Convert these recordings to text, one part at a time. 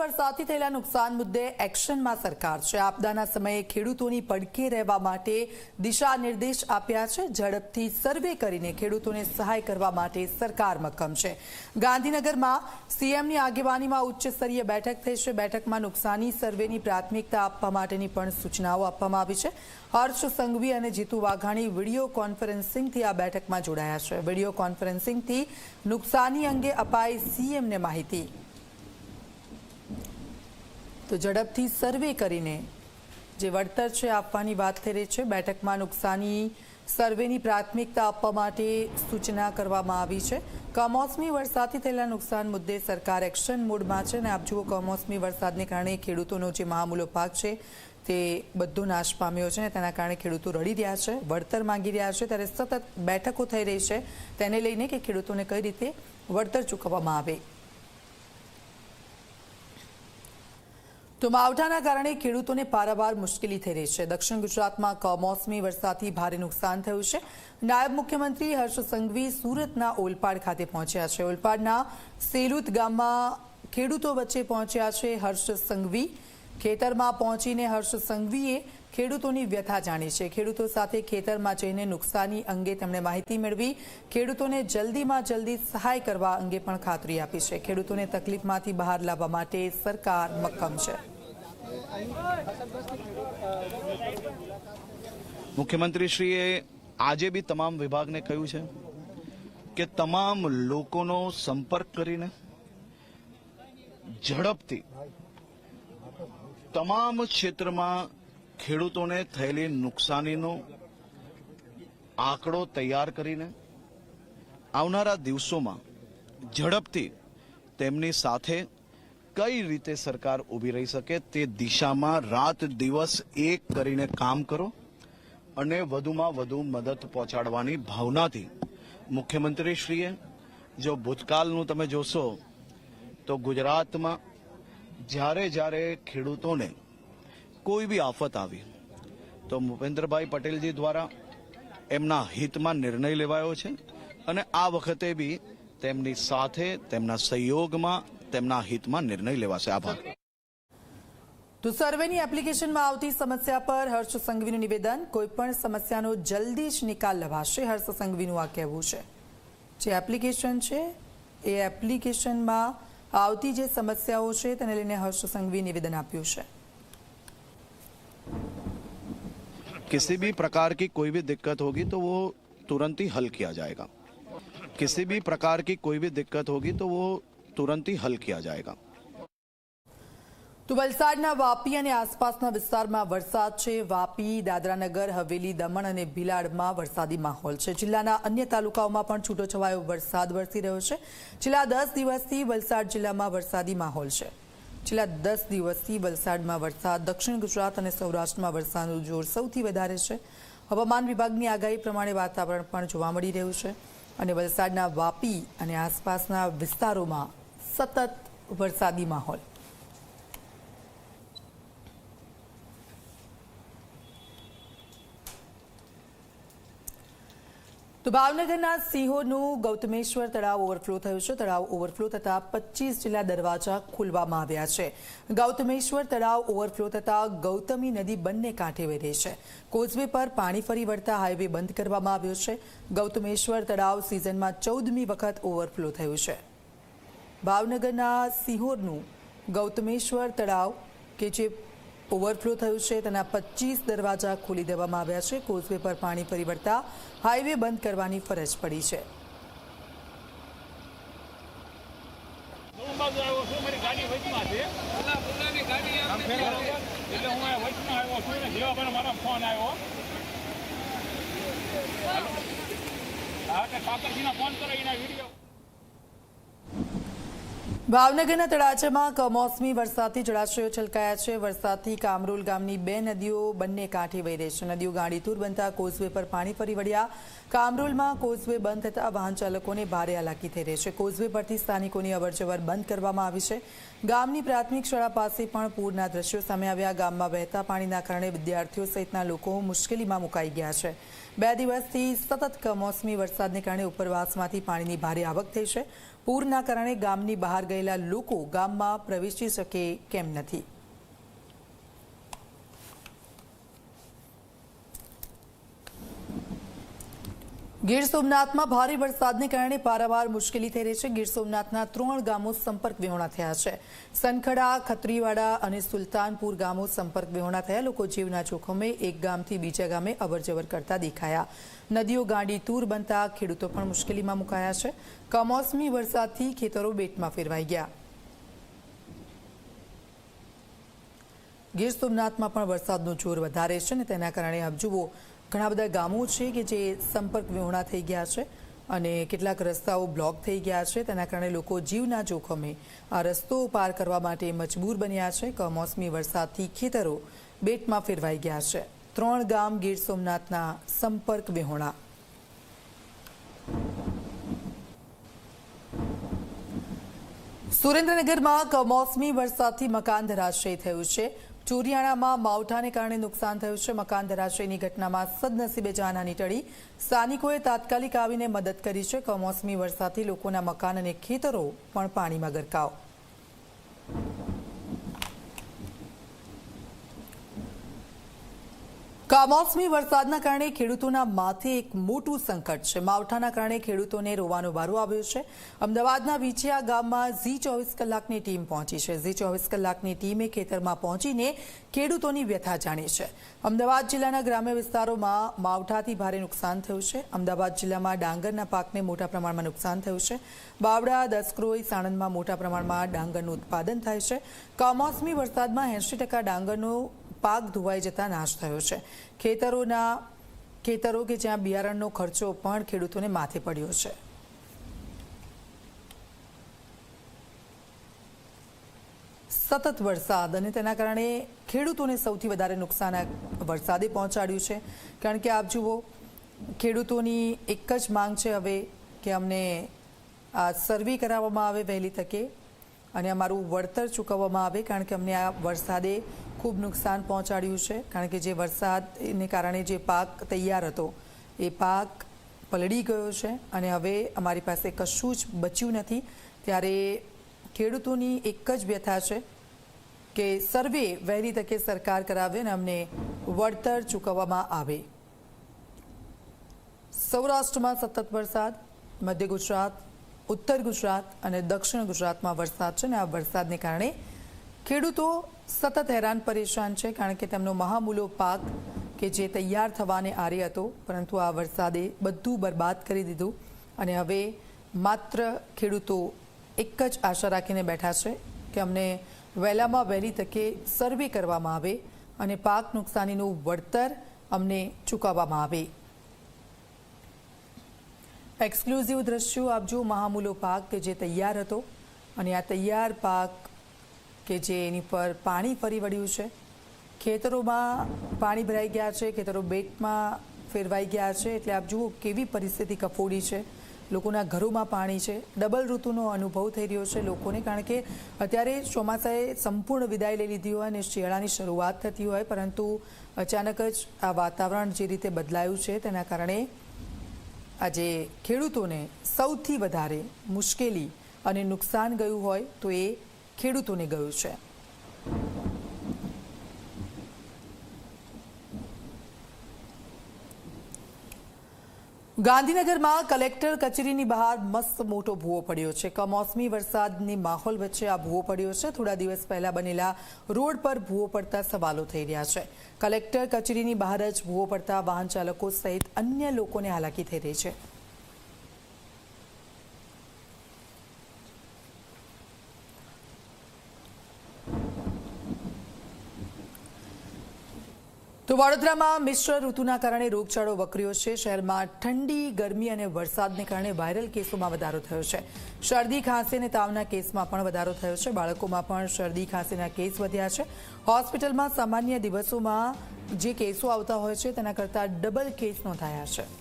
વરસાદથી થયેલા નુકસાન મુદ્દે એક્શનમાં સરકાર છે. આપદાના સમયે ખેડૂતોની પડકે રહેવા માટે દિશા નિર્દેશ આપ્યા છે. ઝડપથી સર્વે કરીને ખેડૂતોને સહાય કરવા માટે સરકાર મક્કમ છે. ગાંધીનગરમાં સીએમની આગેવાનીમાં ઉચ્ચ સ્તરીય બેઠક થઈ છે. બેઠકમાં નુકસાની સર્વેની પ્રાથમિકતા આપવા માટેની પણ સૂચનાઓ આપવામાં આવી છે. હર્ષ સંઘવી અને જીતુ વાઘાણી વીડિયો કોન્ફરન્સિંગથી આ બેઠકમાં જોડાયા છે. વીડિયો કોન્ફરન્સિંગથી નુકસાની અંગે અપાઈ સીએમને માહિતી. તો ઝડપથી સર્વે કરીને જે વળતર છે આપવાની વાત થઈ રહી છે, બેઠકમાં નુકસાની, સર્વેની પ્રાથમિકતા આપવા માટે સૂચના કરવામાં આવી છે. કમોસમી વરસાદથી થયેલા નુકસાન મુદ્દે સરકાર એક્શન મોડમાં છે અને આપ જુઓ કમોસમી વરસાદને કારણે ખેડૂતોનો જે મહામૂલો પાક છે તે બધો નાશ પામ્યો છે અને તેના કારણે ખેડૂતો રડી રહ્યા છે, વળતર માંગી રહ્યા છે. ત્યારે સતત બેઠકો થઈ રહી છે. તેને લઈને કે ખેડૂતોને કઈ રીતે વળતર ચૂકવવામાં આવે. તો માવઠાના કારણે ખેડૂતોને પારાવાર મુશ્કેલી થઈ રહી છે. દક્ષિણ ગુજરાતમાં કમોસમી વરસાદથી ભારે નુકસાન થયું છે. નાયબ મુખ્યમંત્રી હર્ષ સંઘવી સુરતના ઓલપાડ ખાતે પહોંચ્યા છે. ઓલપાડના સેલુત ગામમાં ખેડૂતો વચ્ચે પહોંચ્યા છે હર્ષ સંઘવી. ખેતરમાં પહોંચીને હર્ષ સંઘવીએ ખેડૂતોની વ્યથા જાણી છે. ખેડૂતો સાથે ખેતરમાં જઈને નુકસાની અંગે તેમણે માહિતી મેળવી. ખેડૂતોને જલ્દીમાં જલ્દી સહાય કરવા અંગે પણ ખાતરી આપી છે. ખેડૂતોને તકલીફમાંથી બહાર લાવવા માટે સરકાર મક્કમ છે. મુખ્યમંત્રીશ્રીએ આજે બી તમામ વિભાગને કહ્યું છે કે તમામ લોકોનો સંપર્ક કરીને ઝડપથી તમામ ક્ષેત્રમાં ખેડૂતોને થયેલી નુકસાનીનો આંકડો તૈયાર કરીને આવનારા દિવસોમાં ઝડપથી તેમની સાથે કઈ રીતે સરકાર ઊભી રહી શકે તે દિશામાં રાત દિવસ એક કરીને કામ કરો અને વધુમાં વધુ મદદ પહોંચાડવાની ભાવનાથી મુખ્યમંત્રીશ્રીએ જો ભૂતકાળનું તમે જોશો તો ગુજરાતમાં જ્યારે જ્યારે ખેડૂતોને કોઈ બી આફત આવી, તો ભૂપેન્દ્રભાઈ પટેલજી દ્વારા એમના હિતમાં નિર્ણય લેવાયો છે અને આ વખતે બી તેમની સાથે તેમના સહયોગમાં તેમના હિતમાં નિર્ણય લેવાશે આભાર તો સર્વેની એપ્લિકેશનમાં આવતી સમસ્યા પર હર્ષ સંઘવીનું નિવેદન કોઈપણ સમસ્યાનો જલ્દી જ નિકાલ લવાશે હર્ષ સંઘવીનું આ કહેવું છે જે એપ્લિકેશન છે એ એપ્લિકેશનમાં આવતી જે સમસ્યાઓ છે તેને લઈને હર્ષ સંઘવી નિવેદન આપ્યું છે किसी भी प्रकार की कोई भी दिक्कत होगी तो वो तुरंत ही हल किया जाएगा किसी भी प्रकार की कोई भी दिक्कत होगी तो वो तुरंत ही हल किया जाएगा તો વલસાડના વાપી અને આસપાસના વિસ્તારમાં વરસાદ છે વાપી દાદરાનગર હવેલી દમણ અને ભીલાડમાં વરસાદી માહોલ છે જિલ્લાના અન્ય તાલુકાઓમાં પણ છૂટોછવાયો વરસાદ વરસી રહ્યો છે છેલ્લા દસ દિવસથી વલસાડ જિલ્લામાં વરસાદી માહોલ છે છેલ્લા દસ દિવસથી વલસાડમાં વરસાદ દક્ષિણ ગુજરાત અને સૌરાષ્ટ્રમાં વરસાદનું જોર સૌથી વધારે છે હવામાન વિભાગની આગાહી પ્રમાણે વાતાવરણ પણ જોવા મળી રહ્યું છે અને વલસાડના વાપી અને આસપાસના વિસ્તારોમાં સતત વરસાદી માહોલ. તો ભાવનગરના સિંહોનું ગૌતમેશ્વર તળાવ ઓવરફ્લો થયું છે. તળાવ ઓવરફ્લો થતાં પચીસ જેટલા દરવાજા ખોલવામાં આવ્યા છે. ગૌતમેશ્વર તળાવ ઓવરફ્લો થતાં ગૌતમી નદી બંને કાંઠે વહી છે. કોઝવે પર પાણી ફરી વળતા હાઈવે બંધ કરવામાં આવ્યો છે. ગૌતમેશ્વર તળાવ સિઝનમાં ચૌદમી વખત ઓવરફ્લો થયું છે. ભાવનગરના સિંહોરનું ગૌતમેશ્વર તળાવ કે જે ઓવરફ્લો થયું છે તેના પચીસ દરવાજા ખોલી દેવામાં આવ્યા છે. કોઝવે પર પાણી ફરી વળતા હાઈવે બંધ કરવાની ફરજ પડી છે. ફોન કરો વીડિયો. ભાવનગરના તળાજામાં કમોસમી વરસાદથી જળાશયો છલકાયા છે. વરસાદથી કામરોલ ગામની બે નદીઓ બંને કાંઠે વહી રહી છે. નદીઓ ગાંડીતુર બનતા કોઝવે પર પાણી ફરી વળ્યા. કામરોલમાં કોઝવે બંધ થતા વાહન ચાલકોને ભારે હાલાકી થઈ રહી છે. કોઝવે પરથી સ્થાનિકોની અવરજવર બંધ કરવામાં આવી છે. ગામની પ્રાથમિક શાળા પાસે પણ પૂરના દ્રશ્યો સામે આવ્યા. ગામમાં વહેતા પાણીના કારણે વિદ્યાર્થીઓ સહિતના લોકો મુશ્કેલીમાં મુકાઈ ગયા છે. બે દિવસથી સતત કમોસમી વરસાદને કારણે ઉપરવાસમાંથી પાણીની ભારે આવક થઈ છે. પૂરના કારણે ગામની બહાર ગયેલા લોકો ગામમાં પ્રવેશી શકે કેમ નથી? ગીર સોમનાથમાં ભારે વરસાદને કારણે પારાવાર મુશ્કેલી થઈ રહી છે. ગીર સોમનાથના ત્રણ ગામો સંપર્ક વિહોણા થયા છે. સનખડા, ખત્રીવાડા અને સુલતાનપુર ગામો સંપર્ક વિહોણા થયા. લોકો જીવના જોખમે એક ગામથી બીજા ગામે અવરજવર કરતા દેખાયા. નદીઓ ગાંડી તૂર બનતા ખેડૂતો પણ મુશ્કેલીમાં મુકાયા છે. કમોસમી વરસાદથી ખેતરો બેટમાં ફેરવાઈ ગયા. ગીર સોમનાથમાં પણ વરસાદનું જોર વધારે છે અને તેના કારણે આપ ઘણા બધા ગામો છે કે જે સંપર્ક વિહોણા થઈ ગયા છે અને કેટલાક રસ્તાઓ બ્લોક થઈ ગયા છે. તેના કારણે લોકો જીવના જોખમે આ રસ્તો પાર કરવા માટે મજબૂર બન્યા છે. કમોસમી વરસાદથી ખેતરો બેટમાં ફેરવાઈ ગયા છે. ત્રણ ગામ ગીર સોમનાથના સંપર્ક વિહોણા. સુરેન્દ્રનગરમાં કમોસમી વરસાદથી મકાન ધરાશય થયું છે. ચોરિયાણામાં માવઠાને કારણે નુકસાન થયું છે. મકાન ધરાશયની ઘટનામાં સદનસીબે જાનહાની ટળી. સ્થાનિકોએ તાત્કાલિક આવીને મદદ કરી છે. કમોસમી વરસાદથી લોકોના મકાન અને ખેતરો પણ પાણીમાં ગરકાવ. કમોસમી વરસાદના કારણે ખેડૂતોના માથે એક મોટું સંકટ છે. માવઠાના કારણે ખેડૂતોને રોવાનો વારો આવ્યો છે. અમદાવાદના વિછિયા ગામમાં ઝી ચોવીસ કલાકની ટીમ પહોંચી છે. ઝી ચોવીસ કલાકની ટીમે ખેતરમાં પહોંચીને ખેડૂતોની વ્યથા જાણી છે. અમદાવાદ જિલ્લાના ગ્રામ્ય વિસ્તારોમાં માવઠાથી ભારે નુકસાન થયું છે. અમદાવાદ જિલ્લામાં ડાંગરના પાકને મોટા પ્રમાણમાં નુકસાન થયું છે. બાવડા, દસક્રોઈ, સાણંદમાં મોટા પ્રમાણમાં ડાંગરનું ઉત્પાદન થાય છે. કમોસમી વરસાદમાં એંશી ટકા ડાંગરનો પાક ધોવાઈ જતા નાશ થયો છે. ખેતરોના, ખેતરો કે જ્યાં બિયારણનો ખર્ચો પણ ખેડૂતોને માથે પડ્યો છે. સતત વરસાદ અને તેના કારણે ખેડૂતોને સૌથી વધારે નુકસાન વરસાદે પહોંચાડ્યું છે. કારણ કે આપ જુઓ, ખેડૂતોની એક જ માંગ છે હવે કે અમને આ સર્વે કરાવવામાં આવે વહેલી તકે અને અમારું વળતર ચૂકવવામાં આવે, કારણ કે અમને આ વરસાદે ખૂબ નુકસાન પહોંચાડ્યું છે, કારણ કે જે વરસાદને કારણે જે પાક તૈયાર હતો, એ પાક પલળી ગયો છે અને હવે અમારી પાસે કશું જ બચ્યું નથી. ત્યારે ખેડૂતોની એક જ વ્યથા છે કે સર્વે વહેલી તકે સરકાર કરાવે અને અમને વળતર ચૂકવવામાં આવે. સૌરાષ્ટ્રમાં સતત વરસાદ, મધ્ય ગુજરાત, ઉત્તર ગુજરાત અને દક્ષિણ ગુજરાતમાં વરસાદ છે અને આ વરસાદને કારણે ખેડૂતો સતત હેરાન પરેશાન છે કારણ કે તેમનો મહામૂલો પાક કે જે તૈયાર થવાને આરે હતો, પરંતુ આ વરસાદે બધું બરબાદ કરી દીધું અને હવે માત્ર ખેડૂતો એક જ આશા રાખીને બેઠા છે કે અમને વહેલામાં વહેલી તકે સર્વે કરવામાં આવે અને પાક નુકસાનીનું વળતર અમને ચૂકવવામાં આવે. એક્સક્લુઝિવ દ્રશ્યો આપજો મહામૂલો પાક કે જે તૈયાર હતો અને આ તૈયાર પાક કે જે એની પર પાણી ફરી વળ્યું છે. ખેતરોમાં પાણી ભરાઈ ગયા છે, ખેતરો બેટમાં ફેરવાઈ ગયા છે, એટલે આપ જુઓ કેવી પરિસ્થિતિ કફોડી છે. લોકોના ઘરોમાં પાણી છે. ડબલ ઋતુનો અનુભવ થઈ રહ્યો છે લોકોને, કારણ કે અત્યારે ચોમાસાએ સંપૂર્ણ વિદાય લઈ લીધી હોય અને શિયાળાની શરૂઆત થતી હોય, પરંતુ અચાનક જ આ વાતાવરણ જે રીતે બદલાયું છે તેના કારણે આજે ખેડૂતોને સૌથી વધારે મુશ્કેલી અને નુકસાન ગયું હોય તો એ ખેડૂતોને ગયું છે. ગાંધીનગરમાં કલેક્ટર કચેરીની બહાર મસ્ત મોટો ભૂવો પડ્યો છે. કમોસમી વરસાદની માહોલ વચ્ચે આ ભૂવો પડ્યો છે. થોડા દિવસ પહેલા બનેલા રોડ પર ભૂવો પડતા સવાલો થઈ રહ્યા છે. કલેક્ટર કચેરીની બહાર જ ભૂવો પડતા વાહન ચાલકો સહિત અન્ય લોકોને હાલાકી થઈ રહી છે. તો વડોદરામાં મિશ્ર ઋતુના કારણે રોગચાળો વકર્યો છે. શહેરમાં ઠંડી, ગરમી અને વરસાદને કારણે વાયરલ કેસોમાં વધારો થયો છે. શરદી, ખાંસી અને તાવના કેસમાં પણ વધારો થયો છે. બાળકોમાં પણ શરદી, ખાંસીના કેસ વધ્યા છે. હોસ્પિટલમાં સામાન્ય દિવસોમાં જે કેસો આવતા હોય છે, તેના કરતાં ડબલ કેસ નોંધાયા છે.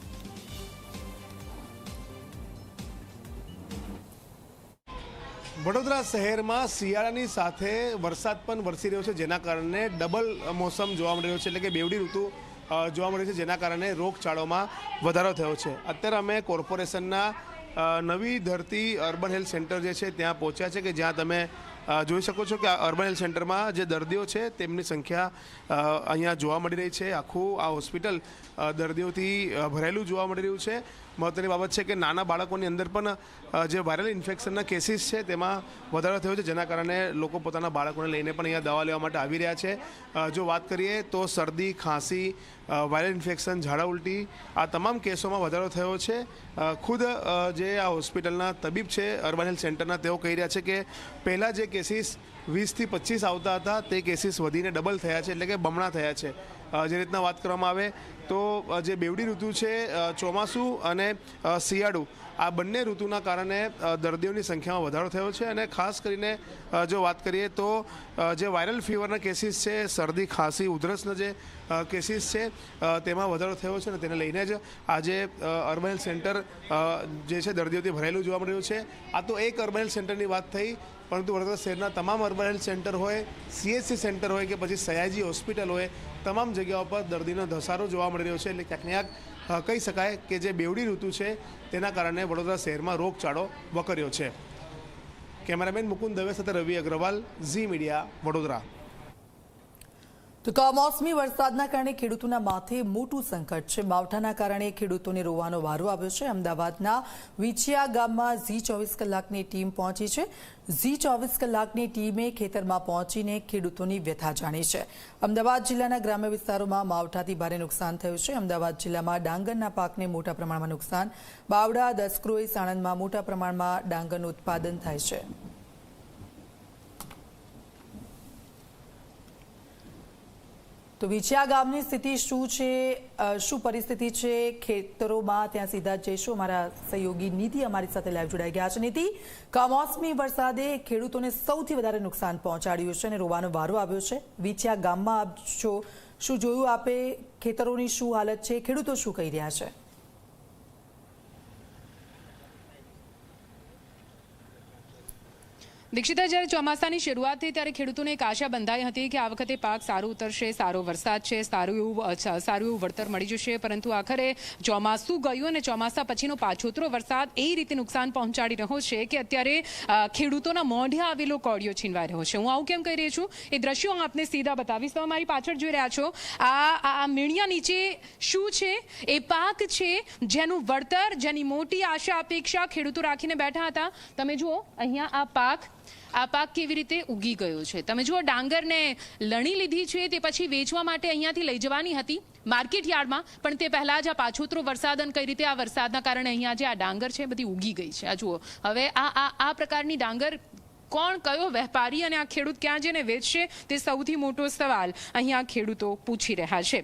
વડોદરા શહેરમાં શિયાળાની સાથે વરસાદ પણ વરસી રહ્યો છે, જેના કારણે ડબલ મોસમ જોવા મળી રહ્યો છે. એટલે કે બેવડી ઋતુ જોવા મળી છે, જેના કારણે રોગચાળોમાં વધારો થયો છે. અત્યારે અમે કોર્પોરેશનના નવી ધરતી અર્બન હેલ્થ સેન્ટર જે છે, ત્યાં પહોંચ્યા છે કે જ્યાં તમે જોઈ શકો છો કે અર્બન હેલ્થ સેન્ટરમાં જે દર્દીઓ છે, તેમની સંખ્યા અહીંયા જોવા મળી રહી છે. આખું આ હોસ્પિટલ દર્દીઓથી ભરેલું જોવા મળી રહ્યું છે. મહત્વની બાબત છે કે નાના બાળકોની અંદર પણ જે વાયરલ ઇન્ફેક્શનના કેસીસ છે તેમાં વધારો થયો છે, જેના કારણે લોકો પોતાના બાળકોને લઈને પણ અહીંયા દવા લેવા માટે આવી રહ્યા છે. જો વાત કરીએ તો શરદી, ખાંસી વાયરલ ઇન્ફેક્શન ઝાડા ઉલટી, આ તમામ કેસોમાં વધારો થયો છે. ખુદ જે આ હોસ્પિટલના તબીબ છે, અર્બન હેલ્થ સેન્ટરના, તેઓ કહી રહ્યા છે કે પહેલાં જે કેસીસ વીસથી પચીસ આવતા હતા, તે કેસીસ વધીને ડબલ થયા છે, એટલે કે બમણા થયા છે. જે રીતના વાત કરવામાં આવે, તો જે બેવડી ઋતુ છે ચોમાસું અને શિયાળું, આ બંને ઋતુના કારણે દર્દીઓની સંખ્યામાં વધારો થયો છે અને ખાસ કરીને જો વાત કરીએ તો જે વાયરલ ફીવરના કેસીસ છે, શરદી, ખાંસી, ઉધરસના જે કેસીસ છે તેમાં વધારો થયો છે અને તેને લઈને જ આજે અર્બન હેલ્થ સેન્ટર જે છે દર્દીઓથી ભરાયેલું જોવા મળી રહ્યું છે. આ તો એક અર્બન હેલ્થ સેન્ટરની વાત થઈ, પરંતુ વડોદરા શહેરના તમામ અર્બન હેલ્થ સેન્ટર હોય સીએસસી સેન્ટર હોય કે પછી સયાજી હોસ્પિટલ હોય તમામ જગ્યાઓ પર દર્દીનો ધસારો જોવા મળી રહ્યો છે એટલે ક્યાંક ક્યાંક કહી શકાય કે જે બેવડી ઋતુ છે તેના કારણે વડોદરા શહેરમાં રોગચાળો વકર્યો છે. કેમેરામેન મુકુંદ દવે સાથે રવિ અગ્રવાલ, ઝી મીડિયા, વડોદરા. તો કમોસમી વરસાદના કારણે ખેડૂતોના માથે મોટું સંકટ છે. માવઠાના કારણે ખેડૂતોને રોવાનો વારો આવ્યો છે. અમદાવાદના વિછિયા ગામમાં ઝી ચોવીસ કલાકની ટીમ પહોંચી છે. ઝી ચોવીસ કલાકની ટીમે ખેતરમાં પહોંચીને ખેડૂતોની વ્યથા જાણી છે. અમદાવાદ જિલ્લાના ગ્રામ્ય વિસ્તારોમાં માવઠાથી ભારે નુકસાન થયું છે. અમદાવાદ જિલ્લામાં ડાંગરના પાકને મોટા પ્રમાણમાં નુકસાન. બાવડા, દસક્રોઈ, સાણંદમાં મોટા પ્રમાણમાં ડાંગરનું ઉત્પાદન થાય છે. તો વિછિયા ગામની સ્થિતિ શું છે? શું પરિસ્થિતિ છે? ખેતરોમાં ત્યાં સીધા જઈશું. અમારા સહયોગી નીતિ અમારી સાથે લાઈવ જોડાઈ ગયા છે. નીતિ, કમોસમી વરસાદે ખેડૂતોને સૌથી વધારે નુકસાન પહોંચાડ્યું છે અને રોવાનો વારો આવ્યો છે. વિછિયા ગામમાં આપ છો શું જોયું? આપે ખેતરોની શું હાલત છે? ખેડૂતો શું કહી રહ્યા છે? દીક્ષિતા જ્યારે ચોમાસાની શરૂઆત થઈ ત્યારે ખેડૂતોને એક આશા બંધાઈ હતી કે આ વખતે પાક સારું ઉતરશે, સારો વરસાદ છે, સારું એવું સારું એવું વળતર મળી જશે. પરંતુ આખરે ચોમાસું ગયું અને ચોમાસા પછીનો પાછોતરો વરસાદ એ રીતે નુકસાન પહોંચાડી રહ્યો છે કે અત્યારે ખેડૂતોના મોઢે આવેલો કોળિયો છીનવાઈ રહ્યો છે. હું આવું કેમ કહી રહી છું? એ દ્રશ્યો હું આપને સીધા બતાવીશ. તમે મારી પાછળ જોઈ રહ્યા છો. આ આ મીણિયા નીચે શું છે? એ પાક છે જેનું વળતર, જેની મોટી આશા, અપેક્ષા ખેડૂતો રાખીને બેઠા હતા. તમે જુઓ, અહીંયા આ પાક આ પાક કેવી રીતે ઉગી ગયો છે? તમે જુઓ, ડાંગરને લણી લીધી છે, તે પછી વેચવા માટે અહીંયાથી લઈ જવાની હતી માર્કેટ યાર્ડમાં, પણ તે પહેલાં જ આ પાછોતરો વરસાદ અને કઈ રીતે આ વરસાદના કારણે અહીંયા જે આ ડાંગર છે બધી ઉગી ગઈ છે. આ જુઓ, હવે આ આ પ્રકારની ડાંગર કોણ કયો વેપારી અને આ ખેડૂત ક્યાં જઈને વેચશે તે સૌથી મોટો સવાલ અહીંયા ખેડૂતો પૂછી રહ્યા છે.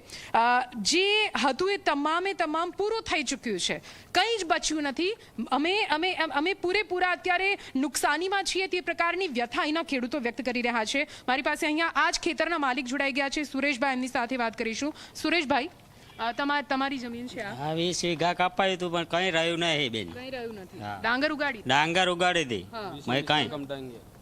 જે હતું એ તમામે તમામ પૂરું થઈ ચૂક્યું છે. કંઈ જ બચ્યું નથી. અમે અમે અમે પૂરેપૂરા અત્યારે નુકસાનીમાં છીએ તે પ્રકારની વ્યથા અહીંના ખેડૂતો વ્યક્ત કરી રહ્યા છે. મારી પાસે અહીંયા આ જ ખેતરના માલિક જોડાઈ ગયા છે. સુરેશભાઈ એમની સાથે વાત કરીશું. સુરેશભાઈ? તમાર તમારી જમીન છે આ? હા વીસ વીઘા કાપાયું હતું પણ કઈ રહ્યું નહીં બેન. કઈ રહ્યું નથી. ડાંગર ઉગાડી ડાંગર ઉગાડી હતી. હા. મેં કઈ.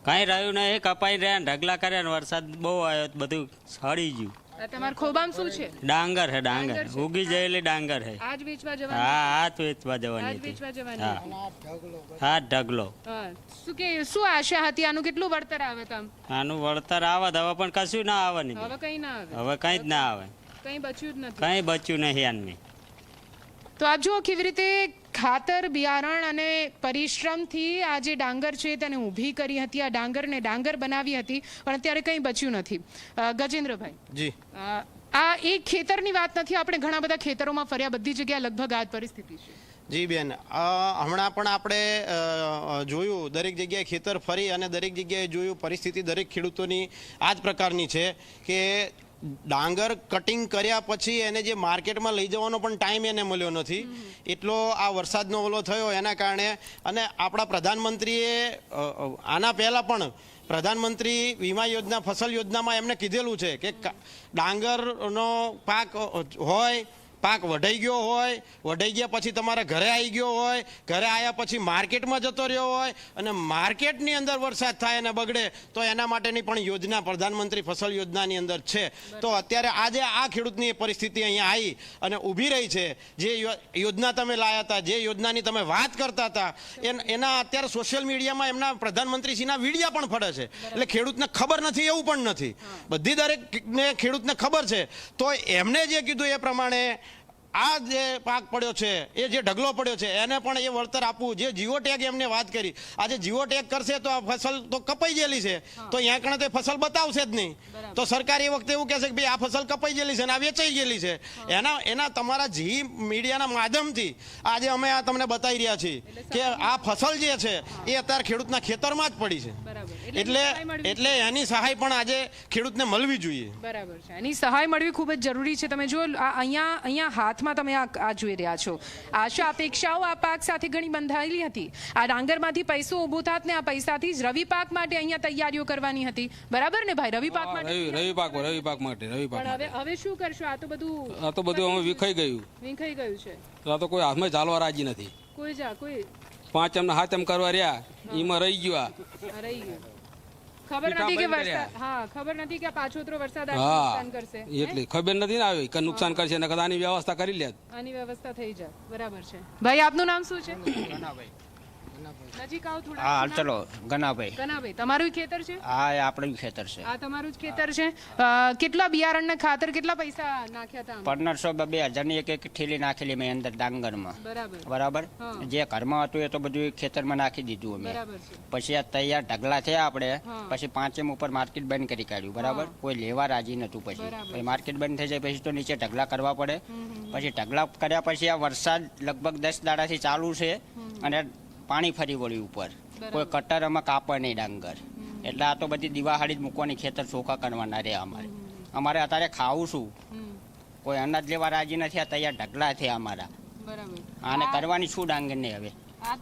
કઈ રહ્યું નહીં કપાઈ રહ્યા ને ઢગલા કર્યા ને વરસાદ બહુ આવ્યો બધું સડી ગયું. આ ખોબામ શું છે? ડાંગર હે ડાંગર. ઉગી જયેલી ડાંગર હે. આજ વેચવા હા આજ હાથ વેચવા આજ જવાની હતી. વેચવા જવાની હા. હા ઢગલો. શું કે શું આશા હતી? આનું કેટલું વળતર આવે તમ? આનું વળતર આવે તો હવે પણ કશું ના આવે ને હવે કઈ ના આવે. હવે કઈ જ ના આવે. કઈ બચ્યું જ નથી. કંઈ બચ્યું નહીં આનમી તો આપ જુઓ કેવી રીતે ખાતર બિયારણ અને પરિશ્રમથી આ જે ડાંગર છે તેને ઊભી કરી હતી આ ડાંગરને ડાંગર બનાવી હતી પણ અત્યારે કંઈ બચ્યું નથી. ગજેન્દ્રભાઈ. જી. આ એક ખેતરની વાત નથી આપણે ઘણા બધા ખેતરોમાં ફર્યા બધી જગ્યાએ લગભગ આ પરિસ્થિતિ છે. જી બેન હમણાં પણ આપણે જોયું દરેક જગ્યાએ ખેતર ફરી અને દરેક જગ્યાએ જોયું પરિસ્થિતિ દરેક ખેડૂતોની આ જ પ્રકારની છે કે ડાંગર કટિંગ કર્યા પછી એને જે માર્કેટમાં લઈ જવાનો પણ ટાઈમ એને મળ્યો નથી. એટલો આ વરસાદનો ઓલો થયો એના કારણે. અને આપણા પ્રધાનમંત્રીએ આના પહેલાં પણ પ્રધાનમંત્રી વીમા યોજના ફસલ યોજનામાં એમને કીધેલું છે કે ડાંગરનો પાક હોય પાક વઢાઈ ગયો હોય, વઢાઈ ગયા પછી તમારા ઘરે આવી ગયો હોય, ઘરે આવ્યા પછી માર્કેટમાં જતો રહ્યો હોય અને માર્કેટની અંદર વરસાદ થાય અને બગડે, તો એના માટેની પણ યોજના પ્રધાનમંત્રી ફસલ યોજનાની અંદર છે. તો અત્યારે આજે આ ખેડૂતની પરિસ્થિતિ અહીંયા આવી અને ઊભી રહી છે. જે યોજના તમે લાયા હતા, જે યોજનાની તમે વાત કરતા હતા, એન- અત્યારે સોશિયલ મીડિયામાં એમના પ્રધાનમંત્રીશ્રીના વિડીયા પણ ફરે છે. એટલે ખેડૂતને ખબર નથી, એવું પણ નથી. બધી દરેકને ખેડૂતને ખબર છે. તો એમને જે કીધું એ પ્રમાણે આ જે પાક પડ્યો છે એ જે ઢગલો પડ્યો છે એને પણ એ વળતર આપવું. જે જીઓ ટેગ એમને વાત કરી આજે જીઓ ટેગ કરશે તો આ ફસલ તો કપાઈ ગયેલી છે. તો અહીંયા કણે તો ફસલ બતાવશે જ નહીં. તો સરકાર એ વખતે એવું કહેશે કે ભાઈ આ ફસલ કપાઈ ગયેલી છે અને આ વેચાઈ ગયેલી છે. એના એના તમારા જી મીડિયાના માધ્યમથી આજે અમે આ તમને બતાવી રહ્યા છીએ કે આ ફસલ જે છે એ અત્યારે ખેડૂતના ખેતરમાં જ પડી છે. બરાબર. એટલે એટલે એની સહાય પણ આજે ખેડૂતને મળવી જોઈએ. બરાબર છે. એની સહાય મળવી ખૂબ જ જરૂરી છે. તમે જો અહીંયા અહીંયા હાથમાં તમે આ જોઈ રહ્યા છો. આશા અપેક્ષાઓ આ પાક સાથે ઘણી બંધાયેલી હતી. આ ડાંગરમાંથી પૈસો ઊભો થાત ને આ પૈસાથી જ રવિ પાક માટે અહીંયા તૈયારીઓ કરવાની હતી. બરાબર ને ભાઈ? રવિ પાક માટે? રવિ પાક રવિ પાક માટે રવિ પાક હવે હવે શું કરશો? આ તો બધું આ તો બધું અમે વિખાઈ ગયું. વિખાઈ ગયું છે. આ તો કોઈ હાથમાં ચાલવા રાજી નથી. કોઈ જા કોઈ પાંચ એમના હાથ એમ કરવા રહ્યા એમાં રહી ગયું આ. આ રહી ગયું. ખબર નથી કે વરસાદ હા ખબર નથી કે પાછોતરો વરસાદ હા નુકસાન કરશે? એટલે ખબર નથી ને આવી કે નુકસાન કરશે ને કદાચ આની વ્યવસ્થા કરી લે. આની વ્યવસ્થા થઈ જાય બરાબર છે. ભાઈ આપનું નામ શું છે? નજીક આવો થોડા હા ચલો ગનાભાઈ. ગનાભાઈ તમારું ખેતર છે? હા એ આપણું ખેતર છે. આ તમારું જ ખેતર છે? કેટલા કેટલા બિયારણના ખાતર કેટલા પૈસા નાખ્યા હતા પંદરસો બે હજારની એક એક ઠેલી નાખેલી મેં અંદર ડાંગરમાં. બરાબર. બરાબર? જે ઘરમાં હતું એ તો બધું ખેતરમાં નાખી દીધું અમે. પછી આ તૈયાર ઢગલા થયા આપણે. પછી પાંચેમ ઉપર માર્કેટ બંધ કરી કાઢ્યું બરાબર? કોઈ લેવા રાજી નતું પછી. પછી માર્કેટ બંધ થઈ જાય પછી તો નીચે ઢગલા કરવા પડે. પછી ઢગલા કર્યા પછી આ વરસાદ લગભગ દસ દાડાથી ચાલુ છે. અને પાણી ફરી વળ્યું ઉપર. કોઈ કટર અમે કાપડ નહીં ડાંગર. એટલે આ તો બધી દિવાહાળી જ મૂકવાની ખેતર ચોખા કરવાના રે અમારે. અમારે અત્યારે ખાવું શું કોઈ અનાજ લેવા રાજી નથી આ તૈયાર ઢગલા છે અમારા. આને કરવાની શું ડાંગર નહીં હવે આ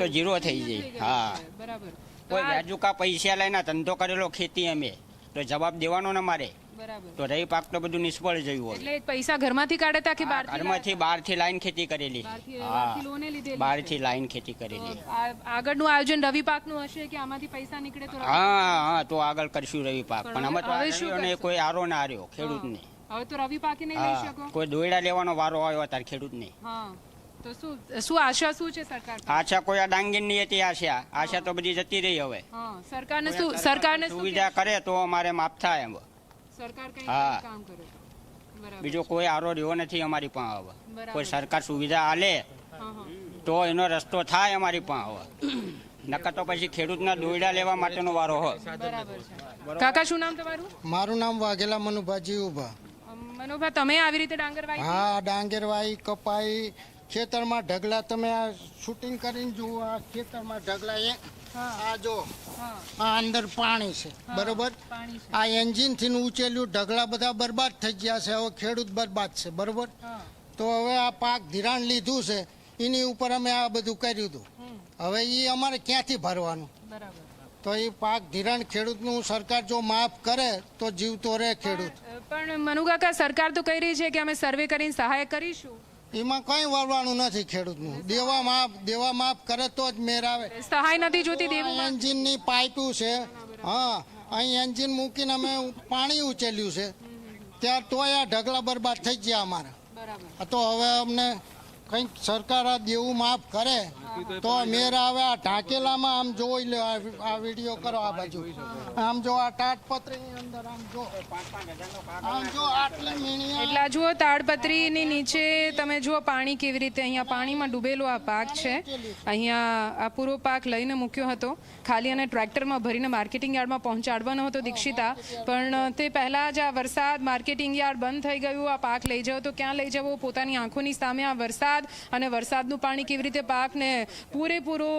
તો જીરો થઈ જાય. હા. બરાબર. કોઈ રાજુકા પૈસા લઈને ધંધો કરેલો ખેતી અમે. તો જવાબ દેવાનો ને મારે. તો રહી પાક તો બધું નિષ્ફળ જયું હોય. એટલે પૈસા ઘરમાંથી કાઢતા કે બહાર ઘરમાંથી બહારથી લાઈન ખેતી કરેલી. હા. બહારથી લાઈન ખેતી કરેલી. આગળનું આયોજન રવિ પાકનું હશે કે આમાંથી પૈસા નીકળે તો હા હા તો આગળ કરશું રવિ પાક. પણ અમે તો? કોઈ આરો ના આર્યો ખેડૂતને. હવે તો રવિ પાકે નહીં લઈ શકો? કોઈ દોયડા લેવાનો વારો આવ્યો તાર ખેડૂતને. હા. તો શું શું આશા શું છે સરકાર આશા કોઈ આ ડાંગીરની હતી આશા. આશા તો બધી જતી રહી હવે. સરકારને શું સરકારને ને સુવિધા કરે તો અમારે માફ થાય એમ. સરકાર કઈ હા. કામ કરે બરાબર બીજો કોઈ આરો રહ્યો નથી અમારી પાસે હવે. બરાબર. કોઈ સરકાર સુવિધા આલે હા હા. તો એનો રસ્તો થાય અમારી પાસે હવે. નકર તો પછી ખેડૂતના દોયડા લેવા માટેનો વારો હોય. બરાબર છે. કાકા શું નામ તમારું? મારું નામ વાઘેલા મનુભાજી ઊભા. અમ, મનોભા તમે આવી રીતે ડાંગર વાવી હા ડાંગરવાઈ કપાઈ ખેતરમાં ઢગલા તમે આ શૂટિંગ કરીને જુઓ આ ખેતરમાં ઢગલા એ આ જો આ અંદર પાણી છે બરોબર? આ એન્જિનથી ઉચેલું ઢગલા બધા બરબાદ થઈ ગયા છે હવે ખેડૂત બરબાદ છે બરોબર? તો હવે આ પાક ધિરાણ લીધું છે એની ઉપર અમે આ બધું કર્યું હતું. હવે એ અમારે ક્યાંથી ભરવાનું? બરાબર. તો એ પાક ધિરાણ ખેડૂતનું સરકાર જો માફ કરે તો જીવતો રહે ખેડૂત. પણ મનુકાકા સરકાર તો કહી રહી છે કે અમે સર્વે કરીને સહાય કરીશું. એમાં કઈ વળવાનું નથી ખેડૂતનું. દેવા માફ દેવા માફ કરે તો જ મેર આવે. સહાય નથી જોતી દેવું એન્જિનની પાઇપું છે. હા અહીં એન્જિન મૂકીને અમે પાણી ઉચેલ્યું છે. ત્યાં તોય આ ઢગલા બરબાદ થઈ ગયા અમારા. આ તો હવે અમને કંઈક સરકાર આ દેવું માફ કરે. તો મેરા આવે આ ઢાકેલામાં આમ જોઈ લે આ વીડિયો કરો આ બાજુ. આમ જો આ તાટપત્રીની અંદર આમ જો. આમ જો આટલી મીણિયા એટલા આ જુઓ તાડપત્રીની નીચે તમે જુઓ પાણી કેવી રીતે અહીંયા પાણીમાં ડૂબેલો આ પાક છે. અહીંયા આ પૂરો પાક લઈને મૂક્યો હતો. ખાલી અને ટ્રેક્ટરમાં ભરીને માર્કેટિંગ યાર્ડમાં પહોંચાડવાનો હતો દીક્ષિતા. પણ તે પહેલાં જ આ વરસાદ માર્કેટિંગ યાર્ડ બંધ થઈ ગયું. આ પાક લઈ જવો તો ક્યાં લઈ જવો પોતાની આંખોની સામે આ વરસાદ અને વરસાદનું પાણી કેવી રીતે પાકને પૂરેપૂરો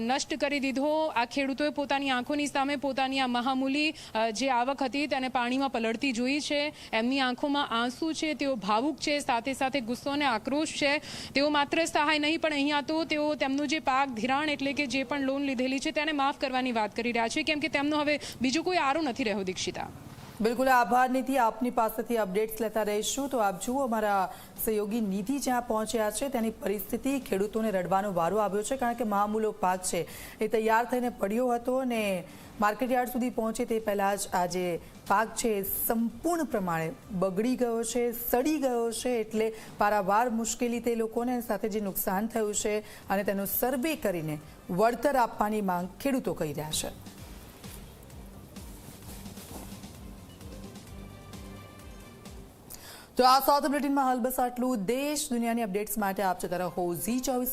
નષ્ટ કરી દીધો. આ ખેડૂતોએ પોતાની આંખોની સામે પોતાની આ મહામૂલી જે આવક હતી તેને પાણીમાં પલળતી જોઈ છે. એમની આંખોમાં આંસુ છે, તેઓ ભાવુક છે, સાથે સાથે ગુસ્સો અને આક્રોશ છે. તેઓ માત્ર સહાય નહીં, પણ અહીંયા તો તેઓ તેમનું જે પાક ધિરાણ એટલે કે જે પણ લોન લીધેલી છે તેને માફ કરવાની વાત કરી રહ્યા છે. કેમ કે તેમનો હવે બીજો કોઈ આરો નથી રહ્યો, દીક્ષિતા. બિલકુલ, આભાર નિધિ. આપની પાસેથી અપડેટ્સ લેતા રહીશું. તો આપ જુઓ, અમારા સહયોગી નિધિ જ્યાં પહોંચ્યા છે, તેની પરિસ્થિતિ ખેડૂતોને રડવાનો વારો આવ્યો છે, કારણ કે મહામૂલો પાક છે, એ તૈયાર થઈને પડ્યો હતો અને માર્કેટયાર્ડ સુધી પહોંચે તે પહેલાં જ આજે પાક છે સંપૂર્ણ પ્રમાણે બગડી ગયો છે, સડી ગયો છે, એટલે પારાવાર મુશ્કેલી તે લોકોને સાથે જે નુકસાન થયું છે, અને તેનો સર્વે કરીને વળતર આપવાની માંગ ખેડૂતો કરી રહ્યા છે. તો આ સાઉથ બુલેટિનમાં હાલ બસ આટલું. દેશ દુનિયાની અપડેટ્સ માટે આપ જતા રહો ઝી ચોવીસ